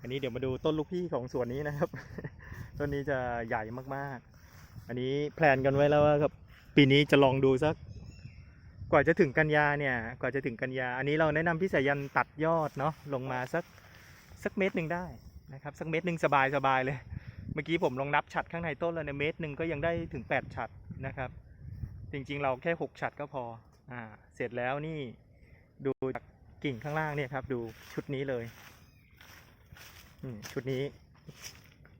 อันนี้เดี๋ยวมาดูต้นลูกพี่ของสวนนี้นะครับ ต้นนี้จะใหญ่มากๆ อันนี้แพลนกันไว้แล้วว่าครับปีนี้จะลองดูสัก กว่าจะถึงกันยาเนี่ย กว่าจะถึงกันยา อันนี้เราแนะนำพี่สายันตัดยอดเนาะลงมาสักสักเมตรหนึ่งได้นะครับสักเมตรหนึ่งสบายสบายเลย เมื่อกี้ผมลองนับฉัดข้างในต้นแล้วในยเมตรหนึ่งก็ยังได้ถึง 8 ฉัดนะครับ จริงๆ เราแค่ 6 ฉัดก็พออ่าเสร็จแล้วนี่ดูจากกิ่งข้างล่างเนี่ยครับ ดูชุดนี้เลย ชุดนี้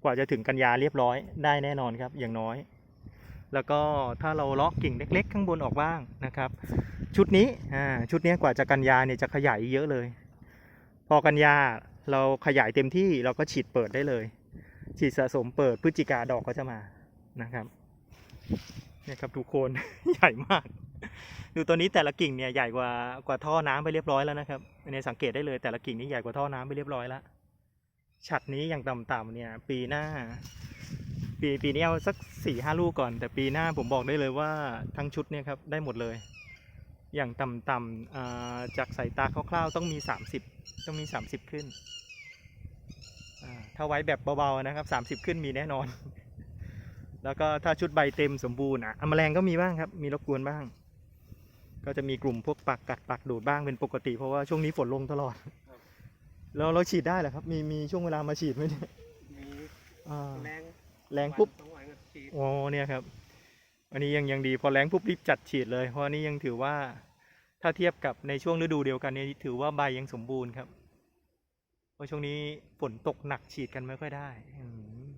กว่าจะถึงกันยาเรียบร้อยได้แน่นอนครับ อย่างน้อย แล้วก็ถ้าเราเลาะกกิ่งเล็ก ๆ ข้างบนออกบ้างนะครับ ชุดนี้อ่าชุดนี้กว่าจะกันยาเนี่ยจะขยายเยอะเลย พอกันยาเราขยายเต็มที่เราก็ฉีดเปิดได้เลย ฉีดสะสมเปิดพฤศจิกาดอกก็จะมานะครับเนี่ยครับดูโคน ใหญ่มาก ดูตัวนี้แต่ละกิ่งเนี่ยใหญ่กว่ากว่าท่อน้ำไปเรียบร้อยแล้วนะครับอันสังเกตได้เลยแต่ละกิ่งนี่ใหญ่กว่าท่อน้ำไปเรียบร้อยแล้ว ฉัดนี้อย่างต่ำๆเนี่ยปีหน้า ปีปีนี้เอาสักสี่ห้าลูกก่อน แต่ปีหน้าผมบอกได้เลยว่าทั้งชุดเนี่ยครับได้หมดเลย อย่างต่ำๆจากสายตาคร่าวๆต้องมี 30 ต้องมี 30 ขึ้น ถ้าไว้แบบเบาๆนะครับ 30 ขึ้นมีแน่นอน แล้วก็ถ้าชุดใบเต็มสมบูรณ์อะอะแมลงก็มีบ้างครับ มีรบกวนบ้าง ก็จะมีกลุ่มพวกปักกัดปักดูดบ้างเป็นปกติ เพราะว่าช่วงนี้ฝนลงตลอด แล้วเราฉีดได้เหรอครับ มีมีช่วงเวลามาฉีดไหมเนี่ยมีอ่าแรงแรงปุ๊บสองวันก็ฉีดโอ้เนี่ยครับ อันนี้ยังยังดีพอแรงปุ๊บรีบจัดฉีดเลย เพราะอันนี้ยังถือว่าถ้าเทียบกับในช่วงฤดูเดียวกันเนี่ยถือว่าใบยังสมบูรณ์ครับ เพราะช่วงนี้ฝนตกหนักฉีดกันไม่ค่อยได้อืม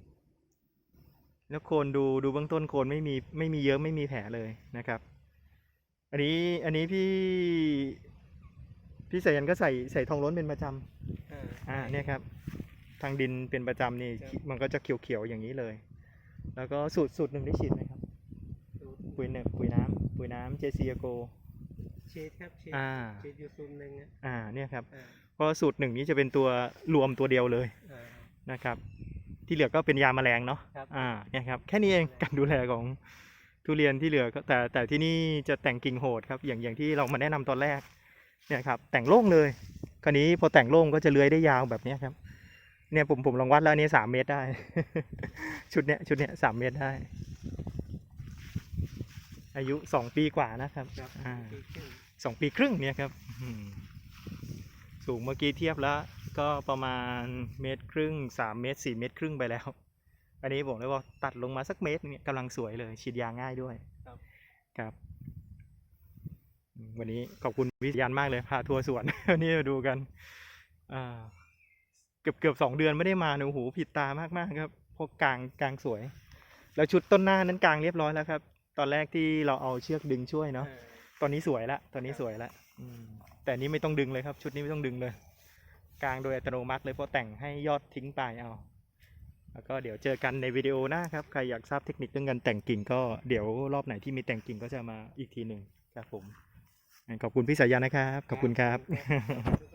แล้วโคนดูดูเบื้องต้นโคนไม่มีไม่มีเยอะไม่มีแผลเลยนะครับ อันนี้อันนี้พี่พี่สายันก็ใส่ใส่ทองล้นเป็นประจำ อ่าอ่าเนี่ยครับ ทางดินเป็นประจำนี่ครับมันก็จะเขียวๆอย่างนี้เลย แล้วก็สูตรสูตรหนึ่งได้ฉีดไหมครับสูตรปุ๋ยเนบปุ๋ยน้ำปุ๋ยน้ำเจซีโกฉีดครับฉีดอ่าฉีดอยู่ซุมหนึ่งอะอ่าเนี่ยครับอ่าเพราะสูตรหนึ่งนี้จะเป็นตัวรวมตัวเดียวเลยอ่านะครับ ที่เหลือก็เป็นยาแมลงเนาะครับอ่าเนี่ยครับแค่นี้เองการดูแลของทุเรียนที่เหลือก็แต่แต่ที่นี่จะแต่งกิ่งโหดครับ อย่างอย่างที่เรามาแนะนำตอนแรกเนี่ยครับแต่งโล่งเลย คราวนี้พอแต่งโล่งก็จะเลื้อยได้ยาวแบบเนี้ยครับ เนี่ยผมผมลองวัดแล้วอันนี้สามเมตรได้ ชุดเนี้ยชุดเนี้ยสามเมตรได้ อายุสองปีกว่านะครับครับอ่าปีครึ่งสองปีครึ่งเนี่ยครับอืมสูงเมื่อกี้เทียบแล้ว ก็ประมาณเมตรครึ่งสามเมตรสี่เมตรครึ่งไปแล้ว อันนี้บอกเลยว่าตัดลงมาสักเมตรเนี่ยกำลังสวยเลยฉีดยาง่ายด้วยครับครับอืม วันนี้ขอบคุณวิทยานมากเลยพาทัวร์สวน วันนี้มาดูกันอ่าเกือบเกือบสองเดือนไม่ได้มาเนี่ยโอ้โหผิดตามากมากๆครับเพราะกลางกลางสวย แล้วชุดต้นหน้านั้นกลางเรียบร้อยแล้วครับ ตอนแรกที่เราเอาเชือกดึงช่วยเนาะอ่าตอนนี้สวยละตอนนี้ครับสวยละอืมแต่อันนี้ไม่ต้องดึงเลยครับ ชุดนี้ไม่ต้องดึงเลย กลางโดยอัตโนมัติเลยเพราะแต่งให้ยอดทิ้งปลายเอาแล้วก็เดี๋ยวเจอกันในวิดีโอหน้าครับ ใครอยากทราบเทคนิคเรื่องการแต่งกิ่งก็เดี๋ยวรอบไหนที่มีแต่งกิ่งก็จะมาอีกทีหนึ่งครับผม ขอบคุณพี่สายันนะครับ ขอบคุณครับครับ